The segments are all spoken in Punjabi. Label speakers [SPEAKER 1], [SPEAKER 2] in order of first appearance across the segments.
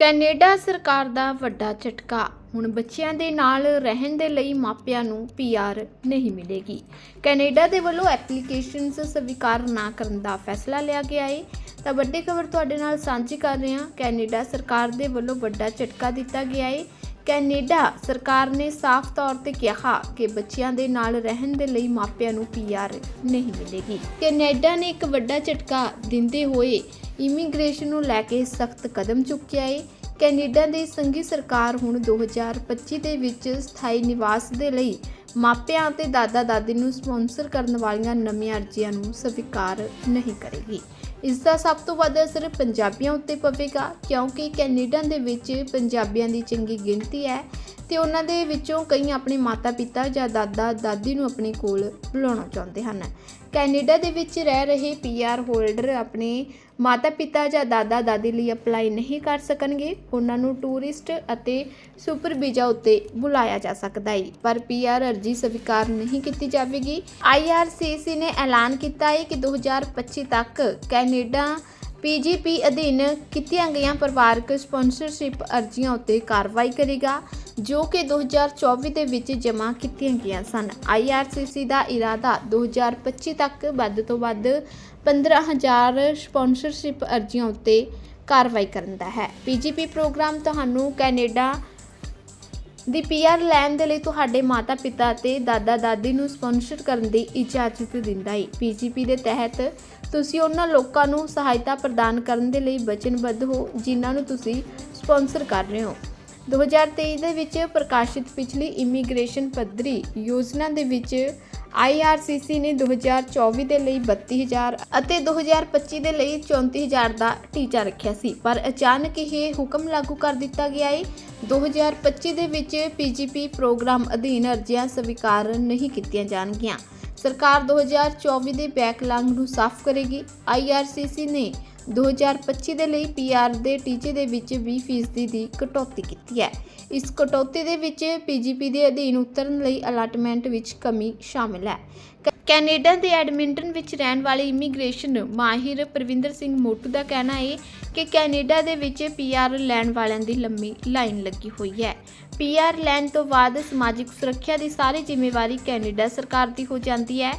[SPEAKER 1] ਕੈਨੇਡਾ ਸਰਕਾਰ ਦਾ ਵੱਡਾ ਝਟਕਾ। ਹੁਣ ਬੱਚਿਆਂ ਦੇ ਨਾਲ ਰਹਿਣ ਦੇ ਲਈ ਮਾਪਿਆਂ ਨੂੰ ਪੀਆਰ ਨਹੀਂ ਮਿਲੇਗੀ। ਕੈਨੇਡਾ ਦੇ ਵੱਲੋਂ ਐਪਲੀਕੇਸ਼ਨਸ ਸਵੀਕਾਰ ਨਾ ਕਰਨ ਦਾ ਫੈਸਲਾ ਲਿਆ ਗਿਆ ਹੈ ਤਾਂ ਵੱਡੀ ਖਬਰ ਤੁਹਾਡੇ ਨਾਲ ਸਾਂਝੀ ਕਰ ਰਹੇ ਹਾਂ। ਕੈਨੇਡਾ ਸਰਕਾਰ ਦੇ ਵੱਲੋਂ ਵੱਡਾ ਝਟਕਾ ਦਿੱਤਾ ਗਿਆ ਹੈ ਕੈਨੇਡਾ ਸਰਕਾਰ ਨੇ ਸਾਫ਼ ਤੌਰ ਤੇ ਕਿਹਾ ਕਿ ਬੱਚਿਆਂ ਦੇ ਨਾਲ ਰਹਿਣ ਦੇ ਲਈ ਮਾਪਿਆਂ ਨੂੰ ਪੀਆਰ ਨਹੀਂ ਮਿਲੇਗੀ। ਕੈਨੇਡਾ ਨੇ ਇੱਕ ਵੱਡਾ ਝਟਕਾ ਦਿੰਦੇ ਹੋਏ ਇਮੀਗ੍ਰੇਸ਼ਨ ਨੂੰ ਲੈ ਕੇ ਸਖਤ ਕਦਮ ਚੁੱਕਿਆ ਹੈ ਕੈਨੇਡਾ ਦੀ ਸੰਘੀ ਸਰਕਾਰ ਹੁਣ 2025 ਦੇ ਵਿੱਚ ਸਥਾਈ ਨਿਵਾਸ ਦੇ ਲਈ ਮਾਪਿਆਂ ਅਤੇ ਦਾਦਾ ਦਾਦੀ ਨੂੰ ਸਪਾਂਸਰ ਕਰਨ ਵਾਲੀਆਂ ਨਵੀਆਂ ਅਰਜ਼ੀਆਂ ਨੂੰ ਸਵੀਕਾਰ ਨਹੀਂ ਕਰੇਗੀ। ਇਸ ਦਾ ਸਭ ਤੋਂ ਵੱਧ ਅਸਰ ਪੰਜਾਬੀਆਂ ਉੱਤੇ ਪਵੇਗਾ, ਕਿਉਂਕਿ ਕੈਨੇਡਾ ਦੇ ਵਿੱਚ ਪੰਜਾਬੀਆਂ ਦੀ ਚੰਗੀ ਗਿਣਤੀ ਹੈ। ਤੇ ਉਹਨਾਂ ਦੇ ਵਿੱਚੋਂ ਕਈ ਆਪਣੇ ਮਾਤਾ-ਪਿਤਾ ਜਾਂ ਦਾਦਾ, ਦਾਦੀ ਨੂੰ ਆਪਣੇ ਕੋਲ ਬੁਲਾਉਣਾ ਚਾਹੁੰਦੇ ਹਨ। ਕੈਨੇਡਾ ਦੇ ਵਿੱਚ ਰਹਿ ਰਹੇ ਪੀਆਰ ਹੋਲਡਰ ਆਪਣੇ ਮਾਤਾ-ਪਿਤਾ ਜਾਂ ਦਾਦਾ, ਦਾਦੀ ਲਈ ਅਪਲਾਈ ਨਹੀਂ ਕਰ ਸਕਣਗੇ। ਉਹਨਾਂ ਨੂੰ ਟੂਰਿਸਟ ਅਤੇ ਸੁਪਰ ਵੀਜ਼ਾ ਉੱਤੇ ਬੁਲਾਇਆ ਜਾ ਸਕਦਾ ਹੈ ਪਰ ਪੀਆਰ ਅਰਜ਼ੀ ਸਵੀਕਾਰ ਨਹੀਂ ਕੀਤੀ ਜਾਵੇਗੀ। ਆਈਆਰਸੀਸੀ ਨੇ ਐਲਾਨ ਕੀਤਾ ਹੈ ਕਿ 2025 ਤੱਕ ਕੈਨੇਡਾ ਪੀਜੀਪੀ ਅਧੀਨ ਕੀਤੀਆਂ ਗਈਆਂ ਪਰਿਵਾਰਕ ਸਪਾਂਸਰਸ਼ਿਪ ਅਰਜ਼ੀਆਂ ਉੱਤੇ ਕਾਰਵਾਈ ਕਰੇਗਾ, ਜੋ ਕਿ 2024 ਦੇ ਵਿੱਚ ਜਮ੍ਹਾਂ ਕੀਤੀਆਂ ਗਈਆਂ ਸਨ। ਆਈਆਰਸੀਸੀ ਦਾ ਇਰਾਦਾ 2025 ਤੱਕ ਵੱਧ ਤੋਂ ਵੱਧ 15000 ਸਪਾਂਸਰਸ਼ਿਪ ਅਰਜ਼ੀਆਂ ਉੱਤੇ ਕਾਰਵਾਈ ਕਰਨ ਦਾ ਹੈ। ਪੀਜੀਪੀ ਪ੍ਰੋਗਰਾਮ ਤੁਹਾਨੂੰ ਕੈਨੇਡਾ ਦੀ ਪੀਆਰ ਲੈਣ ਦੇ ਲਈ ਤੁਹਾਡੇ ਮਾਤਾ-ਪਿਤਾ ਅਤੇ ਦਾਦਾ-ਦਾਦੀ ਨੂੰ ਸਪਾਂਸਰ ਕਰਨ ਦੀ ਇਜਾਜ਼ਤ ਦਿੰਦਾ ਹੈ। ਪੀਜੀਪੀ ਦੇ ਤਹਿਤ ਤੁਸੀਂ ਉਹਨਾਂ ਲੋਕਾਂ ਨੂੰ ਸਹਾਇਤਾ ਪ੍ਰਦਾਨ ਕਰਨ ਦੇ ਲਈ ਵਚਨਬੱਧ ਹੋ, ਜਿਨ੍ਹਾਂ ਨੂੰ ਤੁਸੀਂ ਸਪਾਂਸਰ ਕਰ ਰਹੇ ਹੋ। 2023 ਦੇ ਵਿੱਚ ਪ੍ਰਕਾਸ਼ਿਤ ਪਿਛਲੀ ਇਮੀਗ੍ਰੇਸ਼ਨ ਪੱਧਰੀ ਯੋਜਨਾ ਦੇ ਵਿੱਚ IRCC ਨੇ 2024 ਦੇ ਲਈ 32000 ਅਤੇ 2025 ਦੇ ਲਈ 34000 ਦਾ ਟੀਚਾ ਰੱਖਿਆ ਸੀ। ਪਰ ਅਚਾਨਕ ਇਹ ਹੁਕਮ ਲਾਗੂ ਕਰ ਦਿੱਤਾ ਗਿਆ ਹੈ 2025 ਦੇ ਵਿੱਚ PGP ਪ੍ਰੋਗਰਾਮ ਅਧੀਨ ਅਰਜ਼ੀਆਂ ਸਵੀਕਾਰ ਨਹੀਂ ਕੀਤੀਆਂ ਜਾਣਗੀਆਂ। ਸਰਕਾਰ 2024 ਦੇ ਬੈਕਲਾਂਗ ਨੂੰ ਸਾਫ਼ ਕਰੇਗੀ। IRCC ਨੇ 2025 ਦੇ ਲਈ ਪੀਆਰ ਦੇ ਟੀਚੇ ਦੇ ਵਿੱਚ 20% ਦੀ ਕਟੌਤੀ ਕੀਤੀ ਹੈ। ਇਸ ਕਟੌਤੀ ਦੇ ਵਿੱਚ ਪੀਜੀਪੀ ਦੇ ਅਧੀਨ ਉਤਰਨ ਲਈ ਅਲਾਟਮੈਂਟ ਵਿੱਚ ਕਮੀ ਸ਼ਾਮਿਲ ਹੈ। ਕ- ਕੈਨੇਡਾ ਦੇ ਐਡਮਿੰਟਨ ਵਿੱਚ ਰਹਿਣ ਵਾਲੇ ਇਮੀਗ੍ਰੇਸ਼ਨ ਮਾਹਿਰ ਪ੍ਰਵਿੰਦਰ ਸਿੰਘ ਮੋਟੂ ਦਾ ਕਹਿਣਾ ਹੈ ਕਿ ਕੈਨੇਡਾ ਦੇ ਵਿੱਚ ਪੀਆਰ ਲੈਣ ਵਾਲਿਆਂ ਦੀ ਲੰਮੀ ਲਾਈਨ ਲੱਗੀ ਹੋਈ ਹੈ। ਪੀਆਰ ਲੈਣ ਤੋਂ ਬਾਅਦ ਸਮਾਜਿਕ ਸੁਰੱਖਿਆ ਦੀ ਸਾਰੀ ਜ਼ਿੰਮੇਵਾਰੀ ਕੈਨੇਡਾ ਸਰਕਾਰ ਦੀ ਹੋ ਜਾਂਦੀ ਹੈ।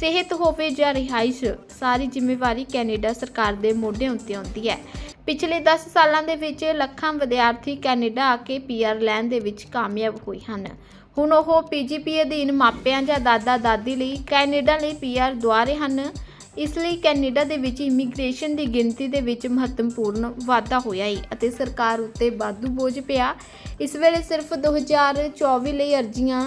[SPEAKER 1] ਸਿਹਤ ਹੋਵੇ ਜਾਂ ਰਿਹਾਇਸ਼, ਸਾਰੀ ਜ਼ਿੰਮੇਵਾਰੀ ਕੈਨੇਡਾ ਸਰਕਾਰ ਦੇ ਮੋਢਿਆਂ ਉੱਤੇ ਆਉਂਦੀ ਹੈ। ਪਿਛਲੇ 10 ਸਾਲਾਂ ਦੇ ਵਿੱਚ ਲੱਖਾਂ ਵਿਦਿਆਰਥੀ ਕੈਨੇਡਾ ਆ ਕੇ ਪੀਆਰ ਲੈਣ ਦੇ ਵਿੱਚ ਕਾਮਯਾਬ ਹੋਏ ਹਨ। ਹੁਣ ਉਹ ਪੀਜੀਪੀ ਅਧੀਨ ਮਾਪਿਆਂ ਜਾਂ ਦਾਦਾ ਦਾਦੀ ਲਈ ਕੈਨੇਡਾ ਲਈ ਪੀਆਰ ਦੁਆਰੇ ਹਨ। ਇਸ ਲਈ ਕੈਨੇਡਾ ਦੇ ਵਿੱਚ ਇਮੀਗ੍ਰੇਸ਼ਨ ਦੀ ਗਿਣਤੀ ਦੇ ਵਿੱਚ ਮਹੱਤਵਪੂਰਨ ਵਾਧਾ ਹੋਇਆ ਹੈ ਅਤੇ ਸਰਕਾਰ ਉੱਤੇ ਵਾਧੂ ਬੋਝ ਪਿਆ। ਇਸ ਵੇਲੇ ਸਿਰਫ 2024 ਲਈ ਅਰਜ਼ੀਆਂ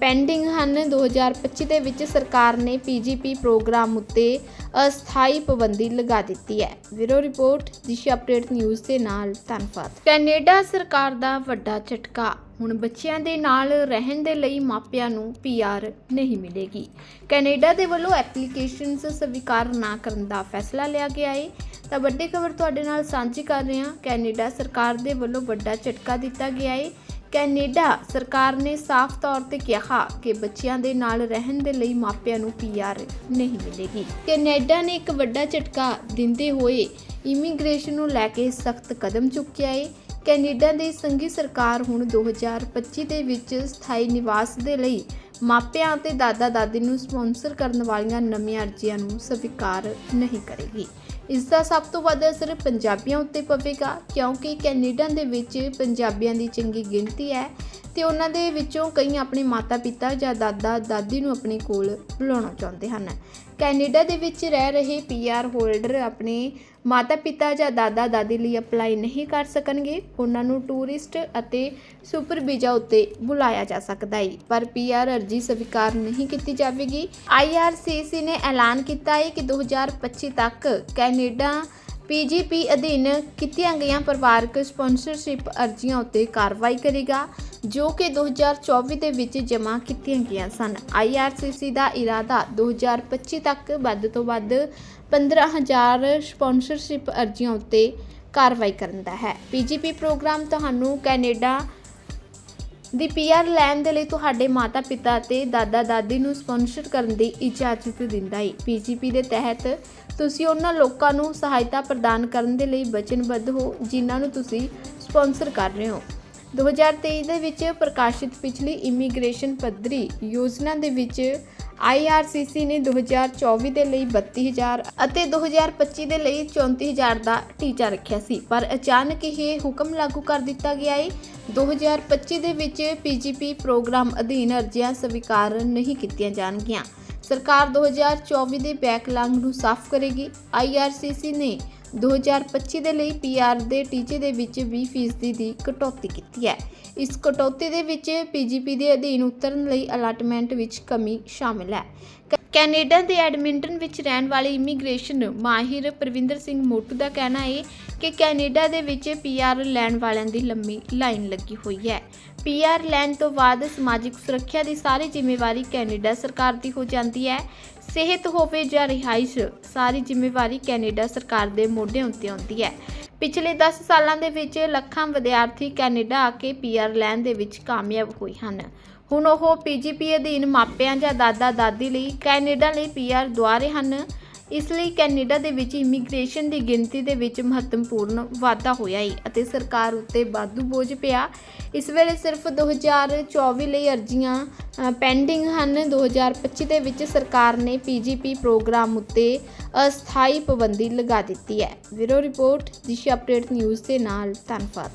[SPEAKER 1] ਪੈਂਡਿੰਗ ਹਨ। 2025 ਦੇ ਵਿੱਚ ਸਰਕਾਰ ਨੇ ਪੀਜੀਪੀ ਪ੍ਰੋਗਰਾਮ ਉੱਤੇ ਅਸਥਾਈ ਪਾਬੰਦੀ ਲਗਾ ਦਿੱਤੀ ਹੈ। ਵੀਰੋ ਰਿਪੋਰਟ, ਦਿਸ਼ਾ ਅਪਡੇਟ ਨਿਊਜ਼ ਦੇ ਨਾਲ ਧੰਨਵਾਦ। ਕੈਨੇਡਾ ਸਰਕਾਰ ਦਾ ਵੱਡਾ ਝਟਕਾ ਹੁਣ ਬੱਚਿਆਂ ਦੇ ਨਾਲ ਰਹਿਣ ਦੇ ਲਈ ਮਾਪਿਆਂ ਨੂੰ ਪੀਆਰ ਨਹੀਂ ਮਿਲੇਗੀ। ਕੈਨੇਡਾ ਦੇ ਵੱਲੋਂ ਐਪਲੀਕੇਸ਼ਨਸ ਸਵੀਕਾਰ ਨਾ ਕਰਨ ਦਾ ਫੈਸਲਾ ਲਿਆ ਗਿਆ ਹੈ ਤਾਂ ਵੱਡੀ ਖਬਰ ਤੁਹਾਡੇ ਨਾਲ ਸਾਂਝੀ ਕਰ ਰਹੇ ਹਾਂ। ਕੈਨੇਡਾ ਸਰਕਾਰ ਦੇ ਵੱਲੋਂ ਵੱਡਾ ਝਟਕਾ ਦਿੱਤਾ ਗਿਆ ਹੈ ਕੈਨੇਡਾ ਸਰਕਾਰ ਨੇ ਸਾਫ਼ ਤੌਰ ਤੇ ਕਿਹਾ ਕਿ ਬੱਚਿਆਂ ਦੇ ਨਾਲ ਰਹਿਣ ਦੇ ਲਈ ਮਾਪਿਆਂ ਨੂੰ ਪੀਆਰ ਨਹੀਂ ਮਿਲੇਗੀ। ਕੈਨੇਡਾ ਨੇ ਇੱਕ ਵੱਡਾ ਝਟਕਾ ਦਿੰਦੇ ਹੋਏ ਇਮੀਗ੍ਰੇਸ਼ਨ ਨੂੰ ਲੈ ਕੇ ਸਖਤ ਕਦਮ ਚੁੱਕਿਆ ਹੈ ਕੈਨੇਡਾ ਦੀ ਸੰਘੀ ਸਰਕਾਰ ਹੁਣ 2025 ਦੇ ਵਿੱਚ ਸਥਾਈ ਨਿਵਾਸ ਦੇ ਲਈ ਮਾਪਿਆਂ ਅਤੇ ਦਾਦਾ ਦਾਦੀ ਨੂੰ ਸਪਾਂਸਰ ਕਰਨ ਵਾਲੀਆਂ ਨਵੀਆਂ ਅਰਜ਼ੀਆਂ ਨੂੰ ਸਵੀਕਾਰ ਨਹੀਂ ਕਰੇਗੀ। ਇਸ ਦਾ ਸਭ ਤੋਂ ਵੱਧ ਅਸਰ ਪੰਜਾਬੀਆਂ ਉੱਤੇ ਪਵੇਗਾ, ਕਿਉਂਕਿ ਕੈਨੇਡਾ ਦੇ ਵਿੱਚ ਪੰਜਾਬੀਆਂ ਦੀ ਚੰਗੀ ਗਿਣਤੀ ਹੈ ਤੇ ਉਹਨਾਂ ਦੇ ਵਿੱਚੋਂ ਕਈ ਆਪਣੇ ਮਾਤਾ-ਪਿਤਾ ਜਾਂ ਦਾਦਾ ਦਾਦੀ ਨੂੰ ਆਪਣੇ ਕੋਲ ਬੁਲਾਉਣਾ ਚਾਹੁੰਦੇ ਹਨ। ਕੈਨੇਡਾ ਦੇ ਵਿੱਚ ਰਹਿ ਰਹੇ ਪੀਆਰ ਹੋਲਡਰ ਆਪਣੇ ਮਾਤਾ-ਪਿਤਾ ਜਾਂ ਦਾਦਾ ਦਾਦੀ ਲਈ ਅਪਲਾਈ ਨਹੀਂ ਕਰ ਸਕਣਗੇ। ਉਹਨਾਂ ਨੂੰ ਟੂਰਿਸਟ ਅਤੇ ਸੁਪਰ ਵੀਜ਼ਾ ਉੱਤੇ ਬੁਲਾਇਆ ਜਾ ਸਕਦਾ ਹੈ ਪਰ ਪੀਆਰ ਅਰਜ਼ੀ ਸਵੀਕਾਰ ਨਹੀਂ ਕੀਤੀ ਜਾਵੇਗੀ। ਆਈਆਰਸੀਸੀ ਨੇ ਐਲਾਨ ਕੀਤਾ ਹੈ ਕਿ 2025 ਤੱਕ ਕੈਨੇਡਾ ਪੀਜੀਪੀ ਅਧੀਨ ਕੀਤੀਆਂ ਗਈਆਂ ਪਰਿਵਾਰਕ ਸਪਾਂਸਰਸ਼ਿਪ ਅਰਜ਼ੀਆਂ ਉੱਤੇ ਕਾਰਵਾਈ ਕਰੇਗਾ, ਜੋ ਕਿ 2024 ਦੇ ਵਿੱਚ ਜਮ੍ਹਾਂ ਕੀਤੀਆਂ ਗਈਆਂ ਸਨ। ਆਈਆਰਸੀਸੀ ਦਾ ਇਰਾਦਾ 2025 ਤੱਕ ਵੱਧ ਤੋਂ ਵੱਧ 15000 ਸਪਾਂਸਰਸ਼ਿਪ ਅਰਜ਼ੀਆਂ ਉੱਤੇ ਕਾਰਵਾਈ ਕਰਨ ਦਾ ਹੈ। ਪੀਜੀਪੀ ਪ੍ਰੋਗਰਾਮ ਤੁਹਾਨੂੰ ਕੈਨੇਡਾ ਦੀ ਪੀਆਰ ਲੈਣ ਦੇ ਲਈ ਤੁਹਾਡੇ ਮਾਤਾ-ਪਿਤਾ ਅਤੇ ਦਾਦਾ-ਦਾਦੀ ਨੂੰ ਸਪਾਂਸਰ ਕਰਨ ਦੀ ਇਜਾਜ਼ਤ ਦਿੰਦਾ ਹੈ। ਪੀਜੀਪੀ ਦੇ ਤਹਿਤ ਤੁਸੀਂ ਉਹਨਾਂ ਲੋਕਾਂ ਨੂੰ ਸਹਾਇਤਾ ਪ੍ਰਦਾਨ ਕਰਨ ਦੇ ਲਈ ਵਚਨਬੱਧ ਹੋ, ਜਿਨ੍ਹਾਂ ਨੂੰ ਤੁਸੀਂ ਸਪਾਂਸਰ ਕਰ ਰਹੇ ਹੋ। 2023 ਦੇ ਵਿੱਚ ਪ੍ਰਕਾਸ਼ਿਤ ਪਿਛਲੀ ਇਮੀਗ੍ਰੇਸ਼ਨ ਪੱਧਰੀ ਯੋਜਨਾ ਦੇ ਵਿੱਚ IRCC ਨੇ 2024 ਦੇ ਲਈ 32000 ਅਤੇ 2025 ਦੇ ਲਈ 34000 ਦਾ ਟੀਚਾ ਰੱਖਿਆ ਸੀ। ਪਰ ਅਚਾਨਕ ਇਹ ਹੁਕਮ ਲਾਗੂ ਕਰ ਦਿੱਤਾ ਗਿਆ ਹੈ 2025 ਦੇ ਵਿੱਚ PGP ਪ੍ਰੋਗਰਾਮ ਅਧੀਨ ਅਰਜ਼ੀਆਂ ਸਵੀਕਾਰ ਨਹੀਂ ਕੀਤੀਆਂ ਜਾਣਗੀਆਂ। ਸਰਕਾਰ 2024 ਦੇ ਬੈਕਲਾਂਗ ਨੂੰ ਸਾਫ਼ ਕਰੇਗੀ। IRCC ਨੇ 2025 ਦੇ ਲਈ ਪੀਆਰ ਦੇ ਟੀਚੇ ਦੇ ਵਿੱਚ 20% ਦੀ ਕਟੌਤੀ ਕੀਤੀ ਹੈ। ਇਸ ਕਟੌਤੀ ਦੇ ਵਿੱਚ ਪੀਜੀਪੀ ਦੇ ਅਧੀਨ ਉਤਰਨ ਲਈ ਅਲਾਟਮੈਂਟ ਵਿੱਚ ਕਮੀ ਸ਼ਾਮਿਲ ਹੈ। ਕ- ਕੈਨੇਡਾ ਦੇ ਐਡਮਿੰਟਨ ਵਿੱਚ ਰਹਿਣ ਵਾਲੇ ਇਮੀਗ੍ਰੇਸ਼ਨ ਮਾਹਿਰ ਪ੍ਰਵਿੰਦਰ ਸਿੰਘ ਮੋਟੂ ਦਾ ਕਹਿਣਾ ਹੈ ਕਿ ਕੈਨੇਡਾ ਦੇ ਵਿੱਚ ਪੀਆਰ ਲੈਣ ਵਾਲਿਆਂ ਦੀ ਲੰਮੀ ਲਾਈਨ ਲੱਗੀ ਹੋਈ ਹੈ। ਪੀਆਰ ਲੈਣ ਤੋਂ ਬਾਅਦ ਸਮਾਜਿਕ ਸੁਰੱਖਿਆ ਦੀ ਸਾਰੀ ਜ਼ਿੰਮੇਵਾਰੀ ਕੈਨੇਡਾ ਸਰਕਾਰ ਦੀ ਹੋ ਜਾਂਦੀ ਹੈ। ਸਿਹਤ ਹੋਵੇ ਜਾਂ ਰਿਹਾਇਸ਼, ਸਾਰੀ ਜ਼ਿੰਮੇਵਾਰੀ ਕੈਨੇਡਾ ਸਰਕਾਰ ਦੇ ਮੋਢਿਆਂ ਉੱਤੇ ਆਉਂਦੀ ਹੈ। ਪਿਛਲੇ 10 ਸਾਲਾਂ ਦੇ ਵਿੱਚ ਲੱਖਾਂ ਵਿਦਿਆਰਥੀ ਕੈਨੇਡਾ ਆ ਕੇ ਪੀਆਰ ਲੈਣ ਦੇ ਵਿੱਚ ਕਾਮਯਾਬ ਹੋਏ ਹਨ। ਹੁਣ ਉਹ ਪੀਜੀਪੀ ਅਧੀਨ ਮਾਪਿਆਂ ਜਾਂ ਦਾਦਾ ਦਾਦੀ ਲਈ ਕੈਨੇਡਾ ਲਈ ਪੀਆਰ ਦੁਆਰੇ ਹਨ। ਇਸ ਲਈ ਕੈਨੇਡਾ ਦੇ ਵਿੱਚ ਇਮੀਗ੍ਰੇਸ਼ਨ ਦੀ ਗਿਣਤੀ ਦੇ ਵਿੱਚ ਮਹੱਤਵਪੂਰਨ ਵਾਧਾ ਹੋਇਆ ਹੈ ਅਤੇ ਸਰਕਾਰ ਉੱਤੇ ਵਾਧੂ ਬੋਝ ਪਿਆ। ਇਸ ਵੇਲੇ ਸਿਰਫ 2024 ਲਈ ਅਰਜ਼ੀਆਂ ਪੈਂਡਿੰਗ ਹਨ। 2025 ਦੇ ਵਿੱਚ ਸਰਕਾਰ ਨੇ ਪੀਜੀਪੀ ਪ੍ਰੋਗਰਾਮ ਉੱਤੇ ਅਸਥਾਈ ਪਾਬੰਦੀ ਲਗਾ ਦਿੱਤੀ ਹੈ। Bureau report, Disha update news ਦੇ ਨਾਲ। ਧੰਨਵਾਦ।